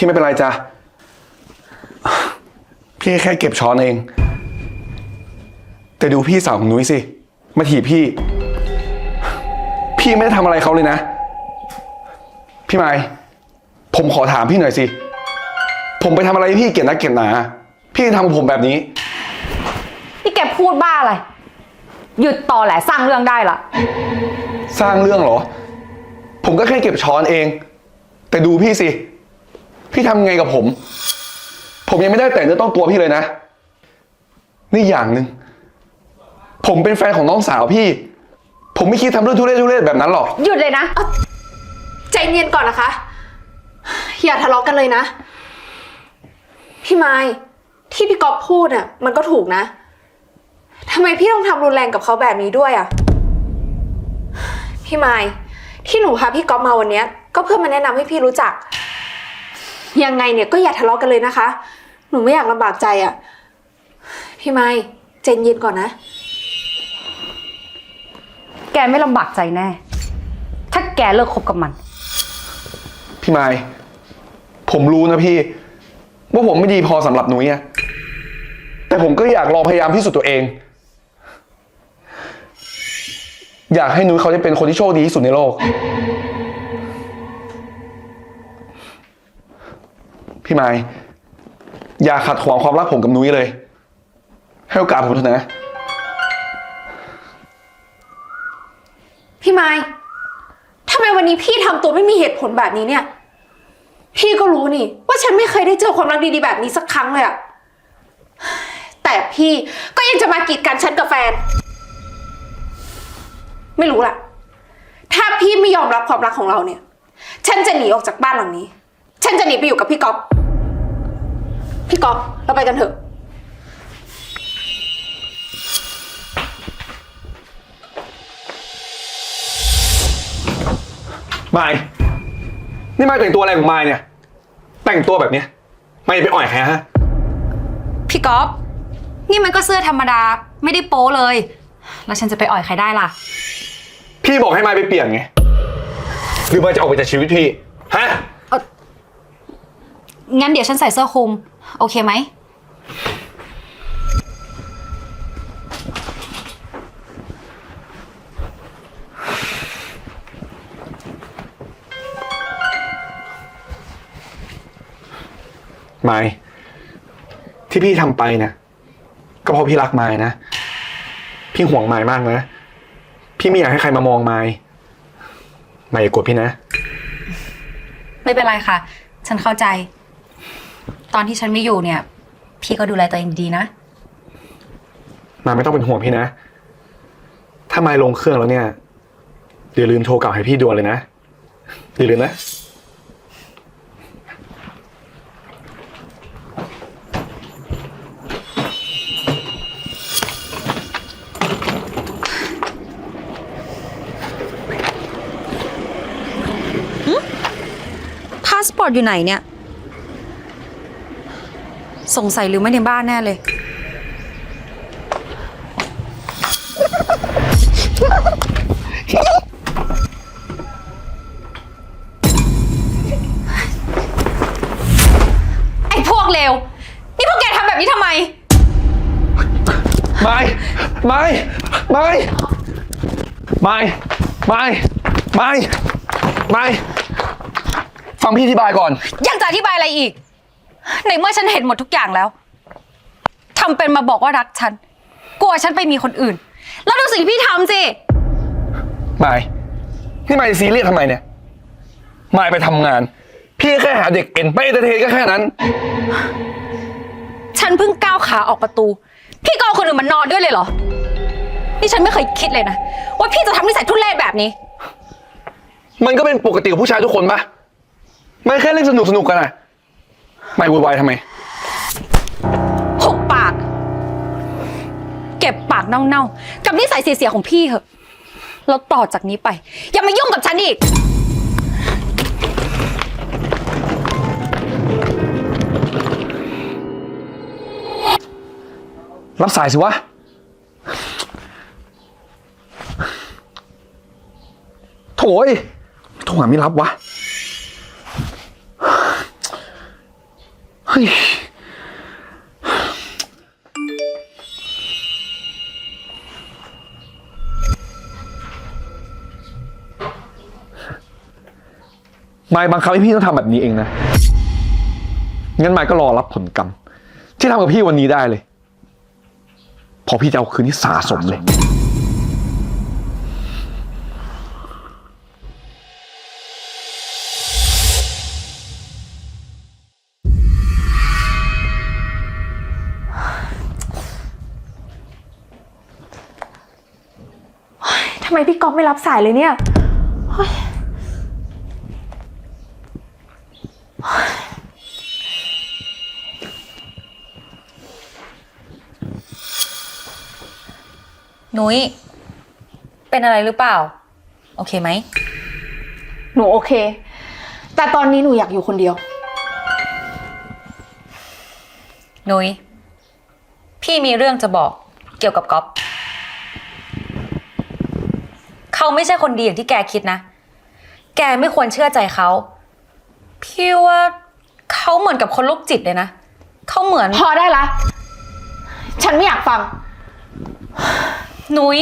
พี่ไม่เป็นไรจ้ะ พี่แค่เก็บช้อนเอง แต่ดูพี่สาวของนุ้ยสิ มาถีบพี่ พี่ไม่ได้ทำอะไรเขาเลยนะ พี่ไม้ผมขอถามพี่หน่อยสิ ผมไปทำอะไรให้พี่เกลียดนักเกลียดหนา พี่ทำกับผมแบบนี้ นี่แกพูดบ้าอะไร หยุดต่อแหละสร้างเรื่องได้ละ สร้างเรื่องเหรอ ผมก็แค่เก็บช้อนเอง แต่ดูพี่สิ พี่ทำไงกับผม ผมยังไม่ได้แต่เนื้อต้องตัวพี่เลยนะ นี่อย่างหนึ่งผมเป็นแฟนของน้องสาวพี่ ผมไม่คิดทำเรื่องทุเรศทุเรศแบบนั้นหรอก หยุดเลยนะใจเย็นก่อนนะคะ อย่าทะเลาะกันเลยนะ พี่ไม้ที่พี่ก๊อฟพูดอะ มันก็ถูกนะทำไมพี่ต้องทำรุนแรงกับเขาแบบนี้ด้วยอะ พี่ไม้ที่หนูพาพี่ก๊อฟมาวันเนี้ย ก็เพื่อมาแนะนำให้พี่รู้จัก ยังไงเนี่ยก็อย่าทะเลาะกันเลยนะคะ หนูไม่อยากลำบากใจอะ พี่ไม้ใจเย็นก่อนนะ แกไม่ลำบากใจแน่ ถ้าแกเลิกคบกับมัน พี่ไม้ผมรู้นะพี่ ว่าผมไม่ดีพอสำหรับหนุ้ยอะแต่ผมก็อยากลองพยายามพิสูจน์ตัวเอง อยากให้นุ้ยเขาได้เป็นคนที่โชคดีที่สุดในโลก พี่ไม้อย่าขัดขวางความรักผมกับนุ้ยเลย ให้โอกาสผมเถอะนะ พี่ไม้ทำไมวันนี้พี่ทำตัวไม่มีเหตุผลแบบนี้เนี่ย พี่ก็รู้นี่ ว่าฉันไม่เคยได้เจอความรักดีๆแบบนี้สักครั้งเลยอะแต่พี่ก็ยังจะมากีดกันฉันกับแฟน ไม่รู้ล่ะ ถ้าพี่ไม่ยอมรับความรักของเราเนี่ย ฉันจะหนีออกจากบ้านหลังนี้ ฉันจะหนีไปอยู่กับพี่ก๊อฟพี่ก๊อฟเราไปกันเถอะ มายนี่มายแต่งตัวอะไรของมายเนี่ย แต่งตัวแบบเนี้ยมายอย่าไปอ่อยใครฮะ พี่ก๊อฟนี่มันก็เสื้อธรรมดาไม่ได้โป๊เลย แล้วฉันจะไปอ่อยใครได้ล่ะ พี่บอกให้มายไปเปลี่ยนไง หรือมายจะออกไปจากชีวิตพี่ ฮะ งั้นเดี๋ยวฉันใส่เสื้อคลุม โอเคไหมมายที่พี่ทำไปเนี่ยก็เพราะพี่รักมายนะ พี่ห่วงมายมากนะ พี่ไม่อยากให้ใครมามองมายมายอย่าโกรธพี่นะ ไม่เป็นไรค่ะ ฉันเข้าใจ ตอนที่ฉันไม่อยู่เนี่ย พี่ก็ดูแลตัวเองดีนะ มายไม่ต้องเป็นห่วงพี่นะ ถ้ามายลงเครื่องแล้วเนี่ยอย่าลืมโทรกลับให้พี่ด่วนเลยนะ อย่าลืมนะ พาสปอร์ตอยู่ไหนเนี่ย สงสัยลืมไว้ในบ้านแน่เลย ไอ้พวกเลว นี่พวกแกทำแบบนี้ทำไม ไม่ไม่ไม่ไม่ไม่ไม่ไม่ฟังพี่อธิบายก่อน ยังจะอธิบายอะไรอีก ในเมื่อฉันเห็นหมดทุกอย่างแล้วทำเป็นมาบอกว่ารักฉัน กลัวฉันไปมีคนอื่น แล้วดูสิ่งที่พี่ทำสิไม่นี่ไม่ซีเรียสทำไมเนี่ยไม่ไปทำงาน พี่แค่หาเด็กเอ็นไปเอนเตอร์เทนก็แค่นั้น ฉันเพิ่งก้าวขาออกประตู พี่ก็เอาคนอื่นมานอนด้วยเลยเหรอ นี่ฉันไม่เคยคิดเลยนะ ว่าพี่จะทำนิสัยทุเรศแบบนี้ มันก็เป็นปกติของผู้ชายทุกคนปะไม่แค่เล่นสนุกสนุกๆกันอะ ไม่วุ่นวายทำไม หุบปาก เก็บปากเน่าๆ กับนิสัยเสียๆของพี่เหอะ แล้วต่อจากนี้ไป อย่ามายุ่งกับฉันอีก รับสายสิวะ โถยโทรหาไม่รับวะ ฮ้ยมายบังคับให้พี่ต้องทำแบบนี้เองนะ งั้นมายก็รอรับผลกรรม ที่ทำกับพี่วันนี้ได้เลย พอพี่จะเอาคืนที่สะสมเลย ก๊อฟไม่รับสายเลยเนี่ยเฮ้ยนุ้ยเป็นอะไรหรือเปล่า โอเคไหม หนูโอเค แต่ตอนนี้หนูอยากอยู่คนเดียวนุ้ยพี่มีเรื่องจะบอกเกี่ยวกับก๊อฟ เขาไม่ใช่คนดีอย่างที่แกคิดนะ แกไม่ควรเชื่อใจเขา พี่ว่าเขาเหมือนกับคนโรคจิตเลยนะ เขาเหมือน พอได้ละ ฉันไม่อยากฟังนุ้ย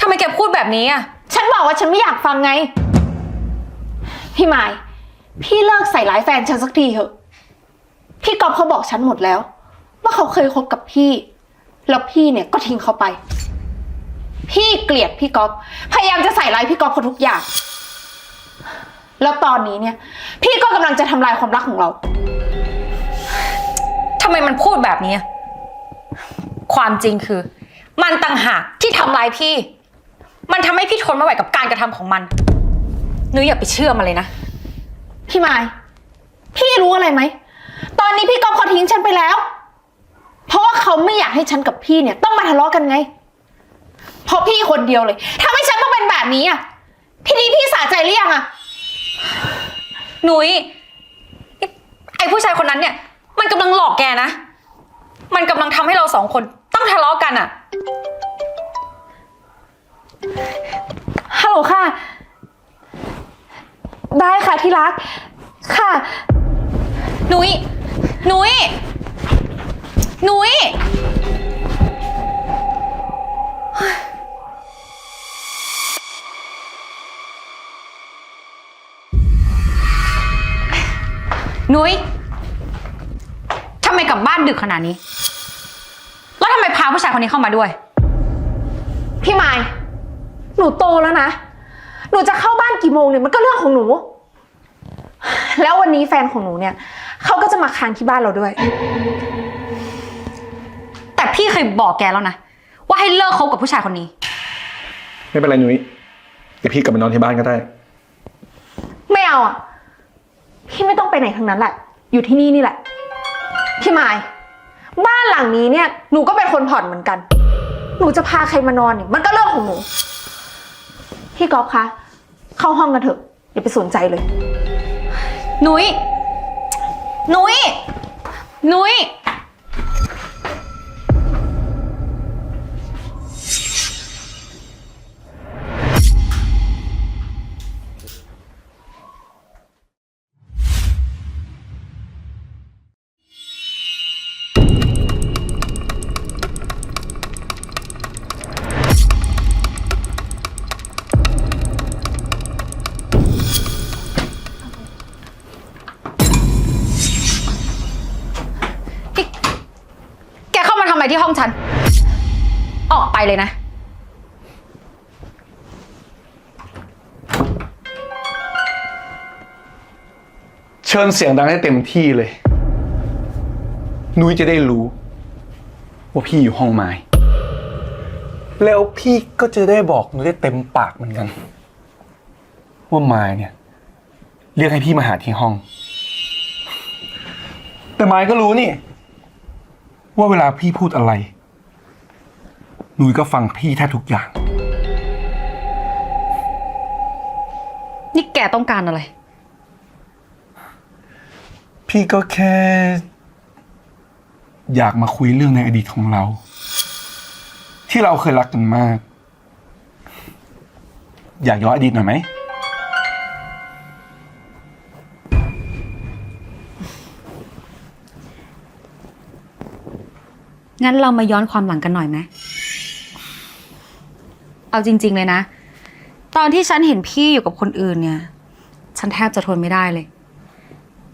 ทำไมแกพูดแบบนี้อะ ฉันบอกว่าฉันไม่อยากฟังไง พี่ไม้พี่เลิกใส่ร้ายแฟนฉันสักทีเถอะ พี่ก๊อฟเขาบอกฉันหมดแล้ว ว่าเขาเคยคบกับพี่ แล้วพี่เนี่ยก็ทิ้งเขาไป พี่เกลียดพี่ก๊อฟพยายามจะใส่ร้ายพี่ก๊อฟเขาทุกอย่าง แล้วตอนนี้เนี่ย พี่ก็กำลังจะทำลายความรักของเรา ทำไมมันพูดแบบนี้อะความจริงคือ มันต่างหากที่ทำร้ายพี่ มันทำให้พี่ทนไม่ไหวกับการกระทำของมันนุ้ยอย่าไปเชื่อมันเลยนะ พี่ไม้พี่รู้อะไรไหม ตอนนี้พี่ก๊อฟเขาทิ้งฉันไปแล้ว เพราะว่าเขาไม่อยากให้ฉันกับพี่เนี่ย ต้องมาทะเลาะกันไง เพราะพี่คนเดียวเลยทำให้ฉันต้องเป็นแบบนี้อะทีนี้พี่สะใจหรือยังอะนุ้ยนี่ไอ้ผู้ชายคนนั้นเนี่ย มันกำลังหลอกแกนะ มันกำลังทำให้เราสองคนต้องทะเลาะกันอะฮัลโหลค่ะ ได้ค่ะที่รัก ค่ะนุ้ยนุ้ยนุ้ย นุ้ยทำไมกลับบ้านดึกขนาดนี้ แล้วทำไมพาผู้ชายคนนี้เข้ามาด้วย พี่ไม้หนูโตแล้วนะ หนูจะเข้าบ้านกี่โมงเนี่ยมันก็เรื่องของหนู แล้ววันนี้แฟนของหนูเนี่ยเขาก็จะมาค้างที่บ้านเราด้วย แต่พี่เคยบอกแกแล้วนะ ว่าให้เลิกคบกับผู้ชายคนนี้ ไม่เป็นไรนุ้ยเดี๋ยวพี่กลับไปนอนที่บ้านก็ได้ ไม่เอาอะ พี่ไม่ต้องไปไหนทั้งนั้นแหละ อยู่ที่นี่นี่แหละ พี่ไม้บ้านหลังนี้เนี่ย หนูก็เป็นคนผ่อนเหมือนกัน หนูจะพาใครมานอนเนี่ยมันก็เรื่องของหนู พี่ก๊อฟคะ เข้าห้องกันเถอะอย่าไปสนใจเลย นุ้ยนุ้ยนุ้ย เลยนะ เชิญเสียงดังให้เต็มที่เลย นุ้ยจะได้รู้ ว่าพี่อยู่ห้องไม้ แล้วพี่ก็จะได้บอกนุ้ยได้เต็มปากเหมือนกัน ว่าไม้เนี่ย เรียกให้พี่มาหาที่ห้อง แต่ไม้ก็รู้นี่ ว่าเวลาพี่พูดอะไร นุ้ยก็ฟังพี่แทบทุกอย่าง นี่แกต้องการอะไร พี่ก็แค่ อยากมาคุยเรื่องในอดีตของเรา ที่เราเคยรักกันมาก อยากย้อนอดีตหน่อยไหมนงั้นเรามาย้อนความหลังกันหน่อยไหม เอาจริง ๆ เลยนะ ตอนที่ฉันเห็นพี่อยู่กับคนอื่นเนี่ย ฉันแทบจะทนไม่ได้เลย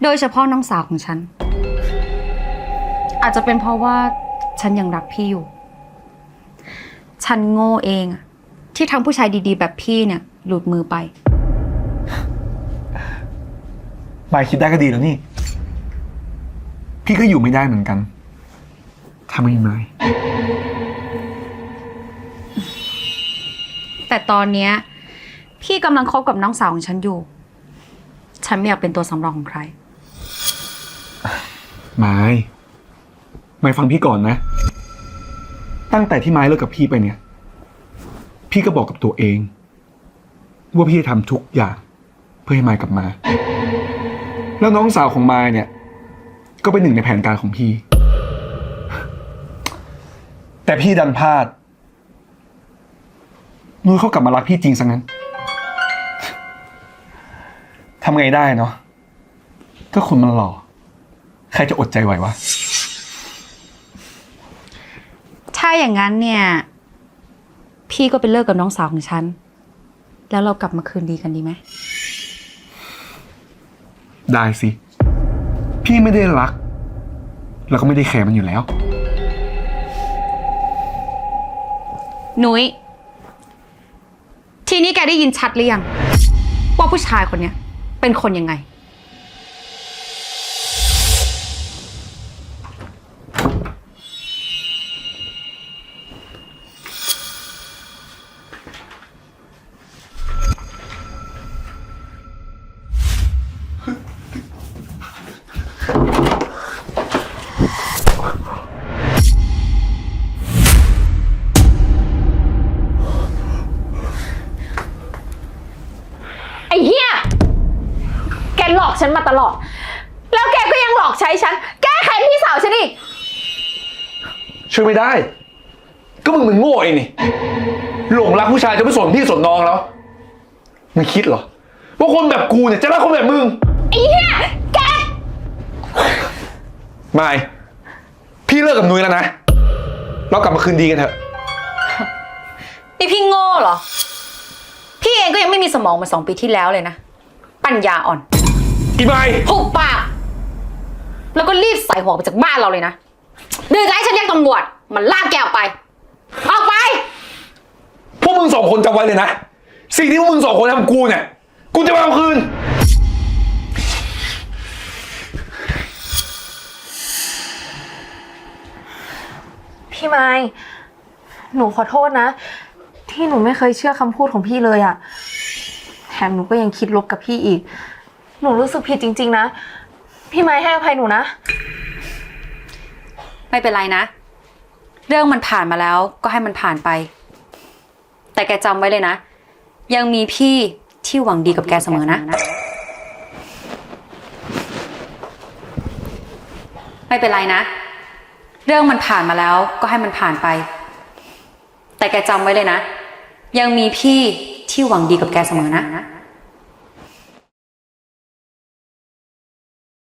โดยเฉพาะน้องสาวของฉัน อาจจะเป็นเพราะว่าฉันยังรักพี่อยู่ ฉันโง่เองอะที่ทำผู้ชายดี ๆ แบบพี่เนี่ย หลุดมือไป มายคิดได้ก็ดีแล้วนี่ พี่ก็อยู่ไม่ได้เหมือนกัน ถ้าไม่มีมาย แต่ตอนเนี้ยพี่กำลังคบกับน้องสาวของฉันอยู่ ฉันไม่อยากเป็นตัวสำรองของใคร ไม้ไม้ฟังพี่ก่อนนะ ตั้งแต่ที่ไม้เลิกกับพี่ไปเนี่ย พี่ก็บอกกับตัวเอง ว่าพี่จะทำทุกอย่างเพื่อให้ไม้กลับมา แล้วน้องสาวของไม้เนี่ย ก็เป็นหนึ่งในแผนการของพี่ แต่พี่ดันพลาด นุ้ยเขากลับมารักพี่จริงซะงั้นทำไงได้เนาะก็คนมันหล่อ ใครจะอดใจไหววะ ถ้าอย่างนั้นเนี่ย พี่ก็ไปเลิกกับน้องสาวของฉัน แล้วเรากลับมาคืนดีกันดีไหม ได้สิ พี่ไม่ได้รัก แล้วก็ไม่ได้แคร์มันอยู่แล้ว นุ้ย ทีนี้แกได้ยินชัดหรือยังว่าผู้ชายคนเนี้ยเป็นคนยังไง ช่วยไม่ได้ ก็มึงมันโง่เองนี่หลงรักผู้ชายจะไม่สนพี่สนน้องแล้วไม่คิดเหรอว่าคนแบบกูเนี่ยจะรักคนแบบมึงไอ้เหี้ยแกไม่พี่เลิกกับนุ้ยแล้วนะเรากลับมาคืนดีกันเถอะนี่พี่โง่เหรอ พี่เองก็ยังไม่มีสมองเหมาสองปีที่แล้วเลยนะ ปัญญาอ่อนอีไม่หุบปาก แล้วก็รีบใส่หัวไปจากบ้านเราเลยนะเดือดร้ายฉันเรียกตำรวจ มันลากแกออกไป ออกไป พวกมึงสองคนจำไว้เลยนะ สิ่งที่พวกมึงสองคนทำกูเนี่ย กูจะมาเอาคืน พี่ไม้หนูขอโทษนะ ที่หนูไม่เคยเชื่อคำพูดของพี่เลยอะแถมหนูก็ยังคิดลบกับพี่อีก หนูรู้สึกผิดจริง ๆ นะ พี่ไม้ให้อภัยหนูนะ ไม่เป็นไรนะ เรื่องมันผ่านมาแล้วก็ให้มันผ่านไป แต่แกจำไว้เลยนะ ยังมีพี่ที่หวังดีกับแกเสมอนะ ไม่เป็นไรนะ เรื่องมันผ่านมาแล้วก็ให้มันผ่านไป แต่แกจำไว้เลยนะ ยังมีพี่ที่หวังดีกับแกเสมอนะ